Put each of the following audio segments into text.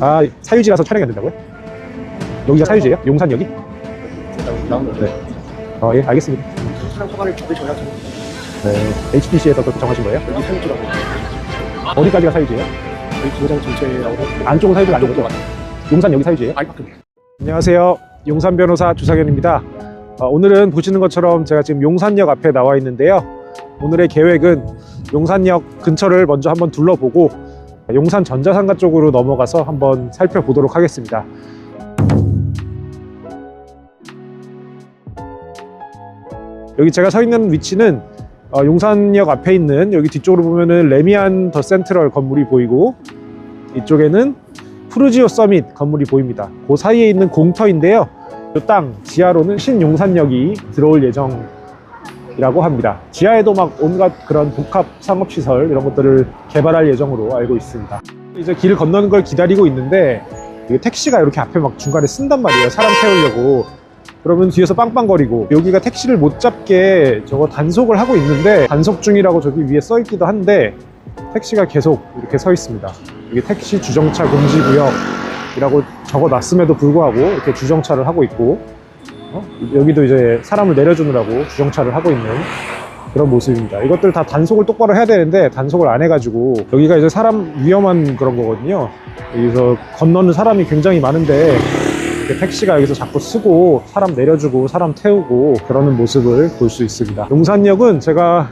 아 사유지라서 촬영이 안 된다고요? 여기가 사유지예요? 용산역이? 나온 거 네. 어, 예, 알겠습니다. 촬영 허가를 받으셔야 저 네. HPC에서 그렇게 정하신 거예요? 여기 사유지라고 어디까지가 사유지예요? 저희 도장 전체라고 안쪽은 사유지가 아닌 거죠? 용산 여기 사유지예요? 밖에 안녕하세요. 용산 변호사 주상현입니다. 어, 오늘은 보시는 것처럼 제가 지금 용산역 앞에 나와 있는데요. 오늘의 계획은 용산역 근처를 먼저 한번 둘러보고 용산 전자상가 쪽으로 넘어가서 한번 살펴보도록 하겠습니다. 여기 제가 서 있는 위치는 어, 용산역 앞에 있는 여기 뒤쪽으로 보면은 레미안 더 센트럴 건물이 보이고 이쪽에는 푸르지오 서밋 건물이 보입니다. 그 사이에 있는 공터인데요. 이 땅 지하로는 신용산역이 들어올 예정 이라고 합니다. 지하에도 막 온갖 그런 복합 상업 시설 이런 것들을 개발할 예정으로 알고 있습니다. 이제 길을 건너는 걸 기다리고 있는데 택시가 이렇게 앞에 막 중간에 쓴단 말이에요. 사람 태우려고. 그러면 뒤에서 빵빵거리고 여기가 택시를 못 잡게 저거 단속을 하고 있는데 단속 중이라고 저기 위에 써 있기도 한데 택시가 계속 이렇게 서 있습니다. 이게 택시 주정차 금지 구역이라고 적어 놨음에도 불구하고 이렇게 주정차를 하고 있고 어? 여기도 이제 사람을 내려주느라고 주정차를 하고 있는 그런 모습입니다. 이것들 다 단속을 똑바로 해야 되는데 단속을 안 해가지고 여기가 이제 사람 위험한 그런 거거든요. 여기서 건너는 사람이 굉장히 많은데 택시가 여기서 자꾸 쓰고 사람 내려주고 사람 태우고 그러는 모습을 볼 수 있습니다. 용산역은 제가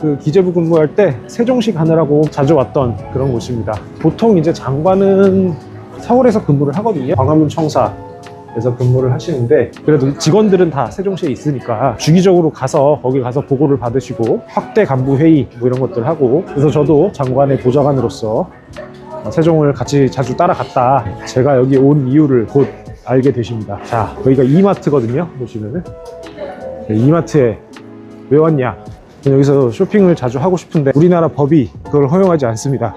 그 기재부 근무할 때 세종시 가느라고 자주 왔던 그런 곳입니다. 보통 이제 장관은 서울에서 근무를 하거든요. 광화문 청사 에서 근무를 하시는데 그래도 직원들은 다 세종시에 있으니까 주기적으로 가서 거기 가서 보고를 받으시고 확대 간부 회의 뭐 이런 것들 하고 그래서 저도 장관의 보좌관으로 세종을 같이 자주 따라갔다. 제가 여기 온 이유를 곧 알게 되십니다. 자, 여기가 이마트거든요. 보시면은 네, 이마트에 왜 왔냐? 여기서 쇼핑을 자주 하고 싶은데 우리나라 법이 그걸 허용하지 않습니다.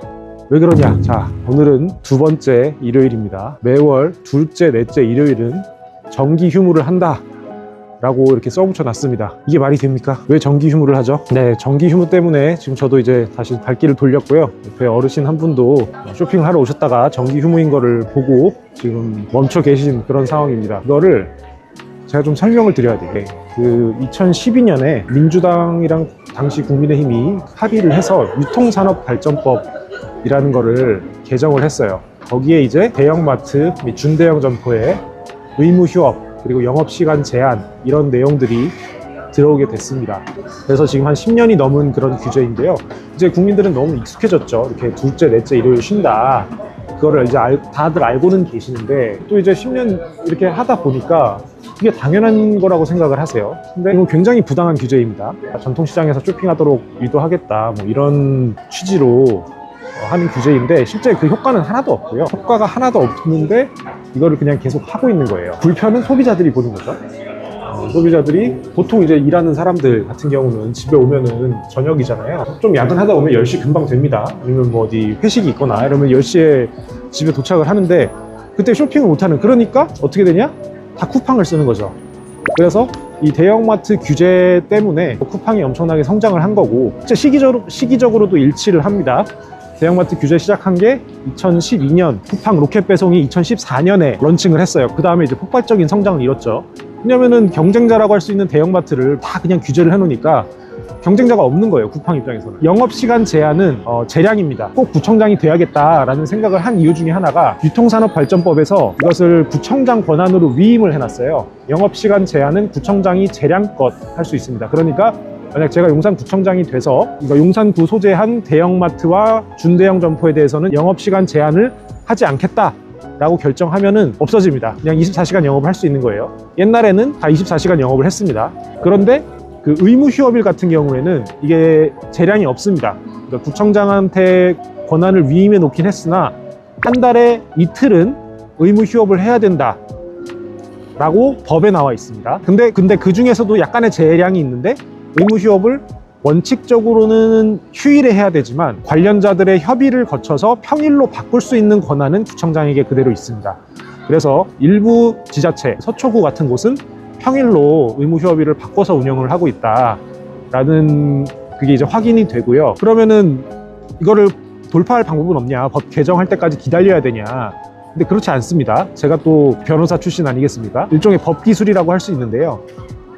왜 그러냐? 자, 오늘은 두 번째 일요일입니다. 매월 둘째, 넷째 일요일은 정기 휴무를 한다. 라고 이렇게 써붙여 놨습니다. 이게 말이 됩니까? 왜 정기 휴무를 하죠? 네, 정기 휴무 때문에 지금 저도 이제 다시 발길을 돌렸고요. 옆에 어르신 한 분도 쇼핑을 하러 오셨다가 정기 휴무인 거를 보고 지금 멈춰 계신 그런 상황입니다. 이거를 제가 좀 설명을 드려야 돼요. 그 2012년에 민주당이랑 당시 국민의힘이 합의를 해서 유통산업발전법 이라는 거를 개정을 했어요. 거기에 이제 대형마트 및 준대형 점포에 의무 휴업 그리고 영업시간 제한 이런 내용들이 들어오게 됐습니다. 그래서 지금 한 10년이 넘은 그런 규제인데요. 이제 국민들은 너무 익숙해졌죠. 이렇게 둘째, 넷째 일요일 쉰다. 그거를 이제 알- 다들 알고는 계시는데 또 이제 10년 이렇게 하다 보니까 이게 당연한 거라고 생각을 하세요. 근데 이건 굉장히 부당한 규제입니다. 전통시장에서 쇼핑하도록 유도하겠다. 뭐 이런 취지로 어, 하는 규제인데 실제 그 효과는 하나도 없고요. 효과가 하나도 없는데 이거를 그냥 계속 하고 있는 거예요. 불편은 소비자들이 보는 거죠. 어, 소비자들이 보통 이제 일하는 사람들 같은 경우는 집에 오면은 저녁이잖아요. 좀 야근하다 보면 10시 금방 됩니다. 아니면 뭐 어디 회식이 있거나 이러면 10시에 집에 도착을 하는데 그때 쇼핑을 못하는 그러니까 어떻게 되냐? 다 쿠팡을 쓰는 거죠. 그래서 이 대형마트 규제 때문에 쿠팡이 엄청나게 성장을 한 거고 진짜 시기적으로, 시기적으로도 일치를 합니다. 대형마트 규제 시작한 게 2012년 쿠팡 로켓 배송이 2014년에 런칭을 했어요. 그 다음에 이제 폭발적인 성장을 이뤘죠. 왜냐면은 경쟁자라고 할 수 있는 대형마트를 다 그냥 규제를 해놓으니까 경쟁자가 없는 거예요. 쿠팡 입장에서는. 영업시간 제한은 어, 재량입니다. 꼭 구청장이 돼야겠다라는 생각을 한 이유 중에 하나가 유통산업발전법에서 이것을 구청장 권한으로 위임을 해놨어요. 영업시간 제한은 구청장이 재량껏 할 수 있습니다. 그러니까 만약 제가 용산구청장이 돼서 이거 용산구 소재한 대형마트와 준대형 점포에 대해서는 영업시간 제한을 하지 않겠다. 라고 결정하면은 없어집니다. 그냥 24시간 영업을 할 수 있는 거예요. 옛날에는 다 24시간 영업을 했습니다. 그런데 그 의무 휴업일 같은 경우에는 이게 재량이 없습니다. 그러니까 구청장한테 권한을 위임해 놓긴 했으나 한 달에 이틀은 의무 휴업을 해야 된다. 라고 법에 나와 있습니다. 근데 근데 그 중에서도 약간의 재량이 있는데 의무 휴업을 원칙적으로는 휴일에 해야 되지만 관련자들의 협의를 거쳐서 평일로 바꿀 수 있는 권한은 구청장에게 그대로 있습니다. 그래서 일부 지자체, 서초구 같은 곳은 평일로 의무 휴업일을 바꿔서 운영을 하고 있다라는 그게 이제 확인이 되고요. 그러면은 이거를 돌파할 방법은 없냐? 법 개정할 때까지 기다려야 되냐? 근데 그렇지 않습니다. 제가 또 변호사 출신 아니겠습니까? 일종의 법 기술이라고 할 수 있는데요.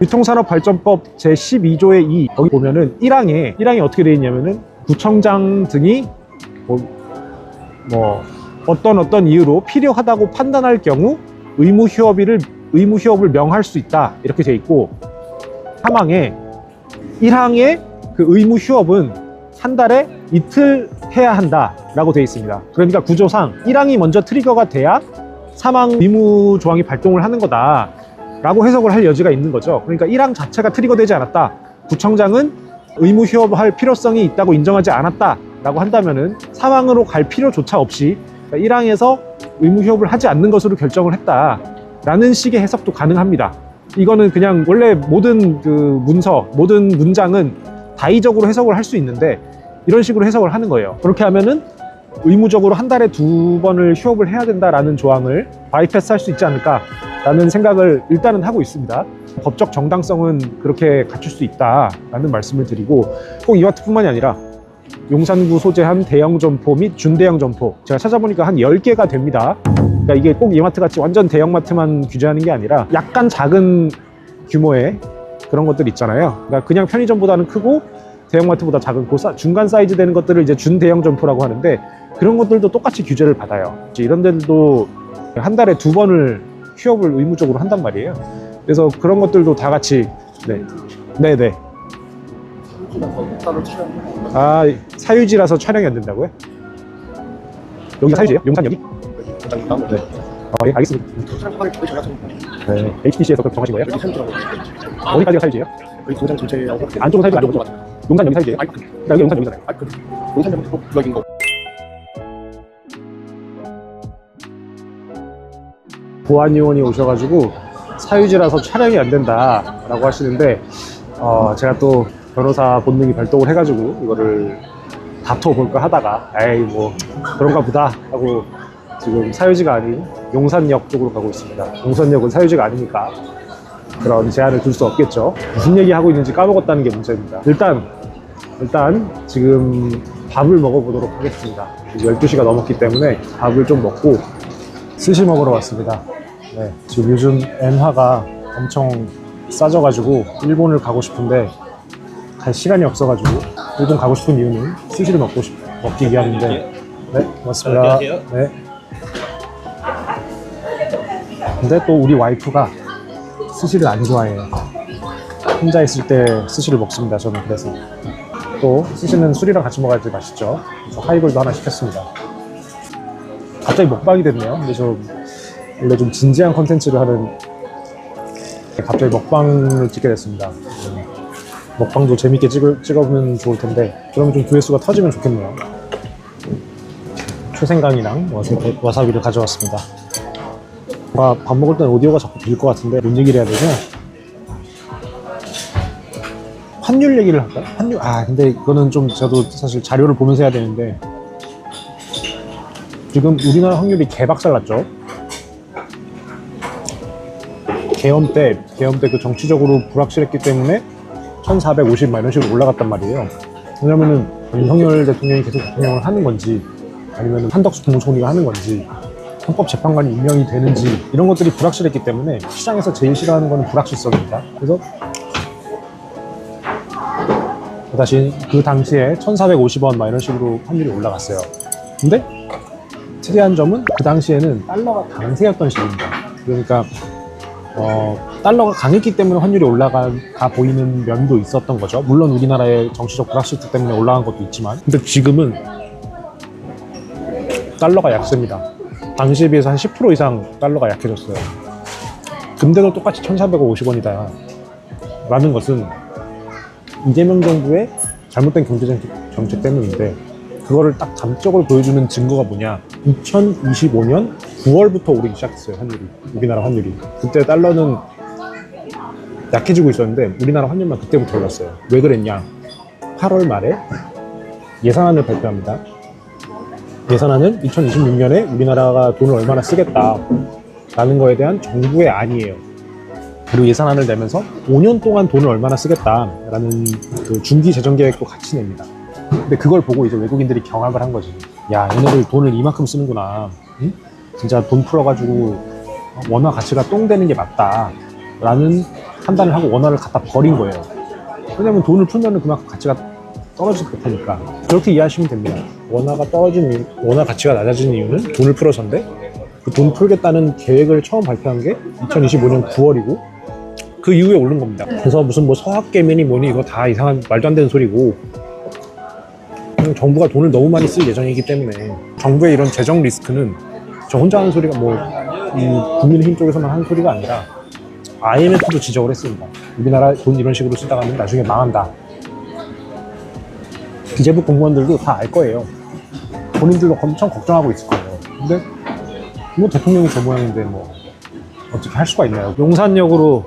유통산업 발전법 제12조의 2 거기 보면은 1항에 1항이 어떻게 되어 있냐면은 구청장 등이 뭐, 뭐 어떤 어떤 이유로 필요하다고 판단할 경우 의무 휴업일을 의무 휴업을 명할 수 있다 이렇게 돼 있고 3항에 1항에 그 의무 휴업은 한 달에 이틀 해야 한다 라고 되어 있습니다. 그러니까 구조상 1항이 먼저 트리거가 돼야 3항 의무 조항이 발동을 하는 거다 라고 해석을 할 여지가 있는 거죠. 그러니까 1항 자체가 트리거되지 않았다. 구청장은 의무 휴업할 필요성이 있다고 인정하지 않았다 라고 한다면은 3항으로 갈 필요조차 없이 1항에서 의무 휴업을 하지 않는 것으로 결정을 했다 라는 식의 해석도 가능합니다. 이거는 그냥 원래 모든 그 문서, 모든 문장은 다의적으로 해석을 할 수 있는데 이런 식으로 해석을 하는 거예요. 그렇게 하면은 의무적으로 한 달에 두 번을 휴업을 해야 된다라는 조항을 바이패스 할 수 있지 않을까 라는 생각을 일단은 하고 있습니다. 법적 정당성은 그렇게 갖출 수 있다라는 말씀을 드리고 꼭 이마트뿐만이 아니라 용산구 소재한 대형 점포 및 준대형 점포 제가 찾아보니까 한 10개가 됩니다. 그러니까 이게 꼭 이마트 같이 완전 대형마트만 규제하는 게 아니라 약간 작은 규모의 그런 것들 있잖아요. 그러니까 그냥 편의점보다는 크고 대형마트보다 작은 그 사- 중간 사이즈 되는 것들을 이제 준대형 점포라고 하는데 그런 것들도 똑같이 규제를 받아요. 이런 데들도 한 달에 두 번을 휴업을 의무적으로 한단 말이에요. 그래서 그런 것들도 다 같이 네, 네, 네. 아 사유지라서 촬영이 안 된다고요? 여기가 사유지예요? 용산역이? 원장님 네. 어, 예, 알겠습니다. 네, HBC에서 그렇게 정하신 거예요? 여기. 어디까지가 사유지예요? 여기 공장 전체하고 안쪽은 사유지 아니고 용산 여기 사유지예요? 여기 용산 여기잖아요. 용산역 구역인 거. 보안요원이 오셔가지고 사유지라서 촬영이 안 된다라고 하시는데 어, 제가 또 변호사 본능이 발동을 해가지고 이거를 다퉈볼까 하다가 에이 뭐 그런가 보다 하고 지금 사유지가 아닌 용산역 쪽으로 가고 있습니다. 용산역은 사유지가 아니니까 그런 제한을 둘 수 없겠죠. 무슨 얘기 하고 있는지 까먹었다는 게 문제입니다. 일단 일단 지금 밥을 먹어보도록 하겠습니다. 12시가 넘었기 때문에 밥을 좀 먹고 스시 먹으러 왔습니다. 네, 지금 요즘 엔화가 엄청 싸져가지고 일본을 가고 싶은데 갈 시간이 없어가지고 일본 가고 싶은 이유는 스시를 먹고 싶, 먹기 위함인데 네, 고맙습니다. 네. 근데 또 우리 와이프가 스시를 안 좋아해요. 혼자 있을 때 스시를 먹습니다. 저는 그래서 또 스시는 술이랑 같이 먹어야지 맛있죠. 그래서 하이볼도 하나 시켰습니다. 갑자기 먹방이 됐네요. 근데 저 원래 좀 진지한 컨텐츠를 하는 갑자기 먹방을 찍게 됐습니다. 음, 먹방도 재밌게 찍을, 찍어보면 좋을 텐데 그러면 좀 조회수가 터지면 좋겠네요. 최생강이랑 와사, 와사비를 가져왔습니다. 아, 밥 먹을 땐 오디오가 자꾸 빌것 같은데 뭔 얘기를 해야 되냐? 환율 얘기를 할까요? 환율 아 근데 이거는 좀 저도 사실 자료를 보면서 해야 되는데 지금 우리나라 확률이 개박살 났죠. 계엄 때, 계엄 때 그 정치적으로 불확실했기 때문에 1450막 이런 식으로 올라갔단 말이에요. 왜냐면은 윤석열 대통령이 계속 대통령을 하는 건지 아니면 한덕수 국무총리가 하는 건지 헌법재판관이 임명이 되는지 이런 것들이 불확실했기 때문에 시장에서 제일 싫어하는 거는 불확실성입니다. 그래서 다시 그 당시에 1450원 막 이런 식으로 환율이 올라갔어요. 근데 특이한 점은 그 당시에는 달러가 강세였던 시기입니다. 그러니까 어, 달러가 강했기 때문에 환율이 올라가 보이는 면도 있었던 거죠. 물론 우리나라의 정치적 불확실성 때문에 올라간 것도 있지만, 근데 지금은 달러가 약세입니다. 당시에 비해서 한 10% 이상 달러가 약해졌어요. 금대도 똑같이 1,450원이다. 라는 것은 이재명 정부의 잘못된 경제 정책 때문인데 그거를 딱 단적으로 보여주는 증거가 뭐냐 2025년 9월부터 오르기 시작했어요 환율이 우리나라 환율이 그때 달러는 약해지고 있었는데 우리나라 환율만 그때부터 올랐어요 왜 그랬냐 8월 말에 예산안을 발표합니다 예산안은 2026년에 우리나라가 돈을 얼마나 쓰겠다 라는 거에 대한 정부의 안이에요 그리고 예산안을 내면서 5년 동안 돈을 얼마나 쓰겠다 라는 그 중기 재정 계획도 같이 냅니다. 근데 그걸 보고 이제 외국인들이 경악을 한 거지. 야, 얘네들 돈을 이만큼 쓰는구나. 응? 진짜 돈 풀어가지고 원화 가치가 똥 되는 게 맞다. 라는 판단을 하고 원화를 갖다 버린 거예요. 왜냐면 돈을 풀면은 그만큼 가치가 떨어질 거니까. 그렇게 이해하시면 됩니다. 원화가 떨어진 원화 가치가 낮아진 이유는 돈을 풀어서인데 그 돈 풀겠다는 계획을 처음 발표한 게 2025년 9월이고 그 이후에 오른 겁니다. 그래서 무슨 뭐 서학개면이 뭐니 이거 다 이상한 말도 안 되는 소리고 정부가 돈을 너무 많이 쓸 예정이기 때문에 정부의 이런 재정 리스크는 저 혼자 하는 소리가 뭐이 국민의힘 쪽에서만 하는 소리가 아니라 IMF도 지적을 했습니다. 우리나라 돈 이런 식으로 쓰다가 는 나중에 망한다. 기재부 공무원들도 다 알 거예요. 본인들도 엄청 걱정하고 있을 거예요. 근데 뭐 대통령이 저 모양인데 뭐 어떻게 할 수가 있나요? 용산역으로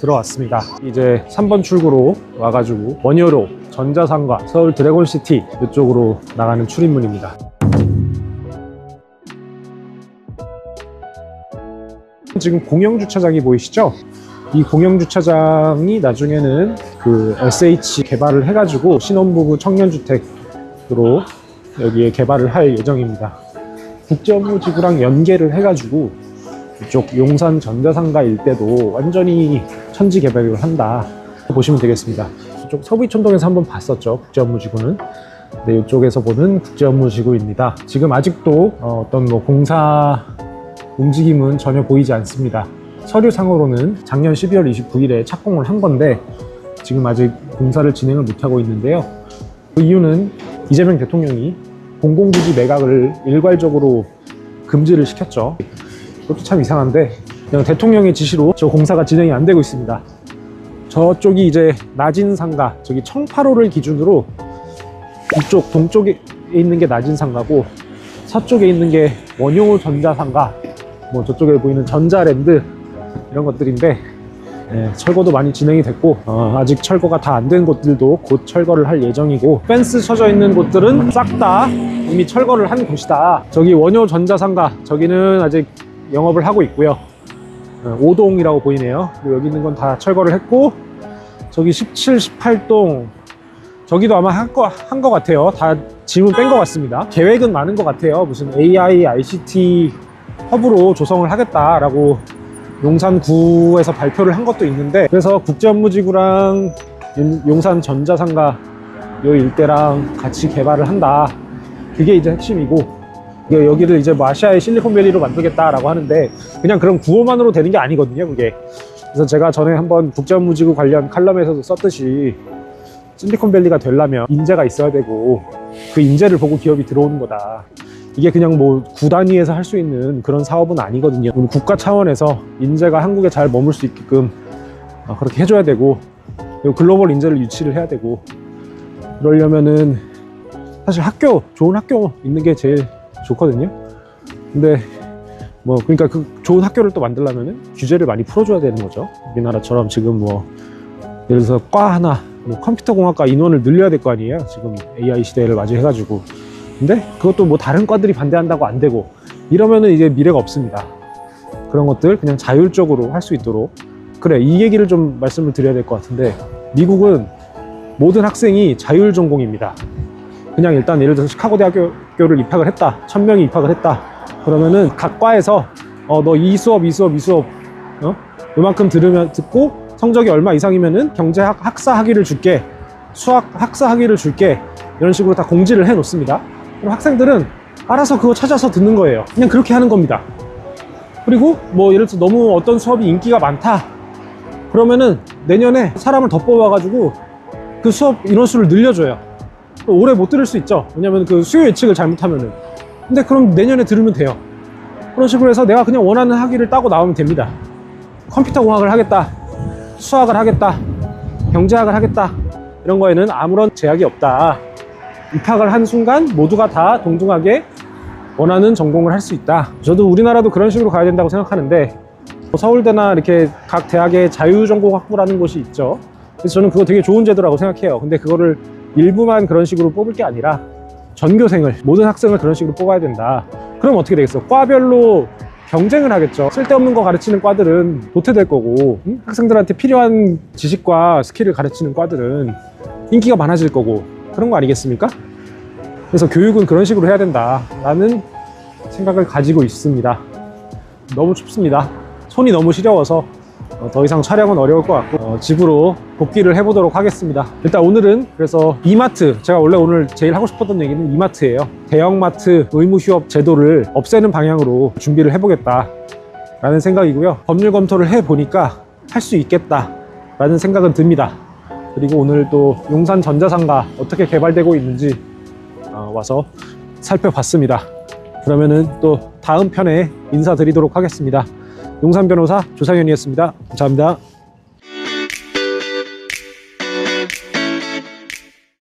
들어왔습니다. 이제 3번 출구로 와가지고 원효로, 전자상가, 서울 드래곤시티 이쪽으로 나가는 출입문입니다. 지금 공영 주차장이 보이시죠? 이 공영 주차장이 나중에는 그 SH 개발을 해가지고 신혼부부 청년주택으로 여기에 개발을 할 예정입니다. 국제업무지구랑 연계를 해가지고 이쪽 용산 전자상가 일대도 완전히 천지 개발을 한다 보시면 되겠습니다. 이쪽 서부이촌동에서 한번 봤었죠 국제업무지구는. 네, 이쪽에서 보는 국제업무지구입니다. 지금 아직도 어, 어떤 뭐 공사 움직임은 전혀 보이지 않습니다. 서류상으로는 작년 12월 29일에 착공을 한 건데 지금 아직 공사를 진행을 못하고 있는데요. 그 이유는 이재명 대통령이 공공부지 매각을 일괄적으로 금지를 시켰죠. 그것도 참 이상한데 그냥 대통령의 지시로 저 공사가 진행이 안 되고 있습니다. 저쪽이 이제 낮은 상가, 저기 청파로를 기준으로 이쪽 동쪽에 있는 게 낮은 상가고 서쪽에 있는 게 원효 전자상가, 뭐 저쪽에 보이는 전자랜드 이런 것들인데 예, 철거도 많이 진행이 됐고 어, 아직 철거가 다 안 된 곳들도 곧 철거를 할 예정이고 펜스 쳐져 있는 곳들은 싹 다 이미 철거를 한 곳이다. 저기 원효 전자상가 저기는 아직 영업을 하고 있고요. 어, 5동이라고 보이네요. 그리고 여기 있는 건 다 철거를 했고 저기 17, 18동 저기도 아마 한 거 한 거 같아요. 다 짐은 뺀 것 같습니다. 계획은 많은 것 같아요. 무슨 AI, ICT 허브로 조성을 하겠다라고 용산구에서 발표를 한 것도 있는데 그래서 국제업무지구랑 용- 용산 전자상가 요 일대랑 같이 개발을 한다. 그게 이제 핵심이고 여기를 이제 뭐 아시아의 실리콘밸리로 만들겠다라고 하는데 그냥 그런 구호만으로 되는 게 아니거든요. 그게 그래서 제가 전에 한번 국제업무지구 관련 칼럼에서도 썼듯이 실리콘밸리가 되려면 인재가 있어야 되고 그 인재를 보고 기업이 들어오는 거다. 이게 그냥 뭐 구 단 위에서 할 수 있는 그런 사업은 아니거든요. 국가 차원에서 인재가 한국에 잘 머물 수 있게끔 어, 그렇게 해줘야 되고 글로벌 인재를 유치를 해야 되고 그러려면은 사실 학교 좋은 학교 있는 게 제일 좋거든요. 근데 뭐 그러니까 그 좋은 학교를 또 만들려면은 규제를 많이 풀어줘야 되는 거죠. 우리나라처럼 지금 뭐 예를 들어서 과 하나 뭐 컴퓨터 공학과 인원을 늘려야 될 거 아니에요. 지금 AI 시대를 맞이해가지고 근데 그것도 뭐 다른 과들이 반대한다고 안 되고 이러면은 이제 미래가 없습니다. 그런 것들 그냥 자율적으로 할 수 있도록 그래 이 얘기를 좀 말씀을 드려야 될 것 같은데 미국은 모든 학생이 자율 전공입니다. 그냥 일단 예를 들어서 시카고 대학교를 입학을 했다. 천 명이 입학을 했다. 그러면은 각 과에서 어 너 이 수업 이 수업 이 수업 어 요만큼 들으면 듣고 성적이 얼마 이상이면은 경제학 학사 학위를 줄게 수학 학사 학위를 줄게 이런 식으로 다 공지를 해 놓습니다. 그럼 학생들은 알아서 그거 찾아서 듣는 거예요. 그냥 그렇게 하는 겁니다. 그리고 뭐 예를 들어서 너무 어떤 수업이 인기가 많다. 그러면은 내년에 사람을 더 뽑아가지고 그 수업 인원수를 늘려줘요. 올해 못 들을 수 있죠. 왜냐면 그 수요 예측을 잘못하면은. 근데 그럼 내년에 들으면 돼요. 그런 식으로 해서 내가 그냥 원하는 학위를 따고 나오면 됩니다. 컴퓨터 공학을 하겠다. 수학을 하겠다. 경제학을 하겠다. 이런 거에는 아무런 제약이 없다. 입학을 한 순간 모두가 다 동등하게 원하는 전공을 할 수 있다. 저도 우리나라도 그런 식으로 가야 된다고 생각하는데 뭐 서울대나 이렇게 각 대학의 자유전공 학부라는 곳이 있죠. 그래서 저는 그거 되게 좋은 제도라고 생각해요. 근데 그거를 일부만 그런 식으로 뽑을 게 아니라 전교생을 모든 학생을 그런 식으로 뽑아야 된다. 그럼 어떻게 되겠어? 과별로 경쟁을 하겠죠. 쓸데없는 거 가르치는 과들은 도태될 거고 응? 학생들한테 필요한 지식과 스킬을 가르치는 과들은 인기가 많아질 거고 그런 거 아니겠습니까? 그래서 교육은 그런 식으로 해야 된다라는 생각을 가지고 있습니다. 너무 춥습니다. 손이 너무 시려워서 어, 더 이상 촬영은 어려울 것 같고 어, 집으로 복귀를 해보도록 하겠습니다. 일단 오늘은 그래서 이마트 제가 원래 오늘 제일 하고 싶었던 얘기는 이마트예요. 대형마트 의무 휴업 제도를 없애는 방향으로 준비를 해보겠다 라는 생각이고요. 법률 검토를 해 보니까 할 수 있겠다 라는 생각은 듭니다. 그리고 오늘 또 용산 전자상가 어떻게 개발되고 있는지 어, 와서 살펴봤습니다. 그러면은 또 다음 편에 인사드리도록 하겠습니다. 용산 변호사 조상현이었습니다. 감사합니다.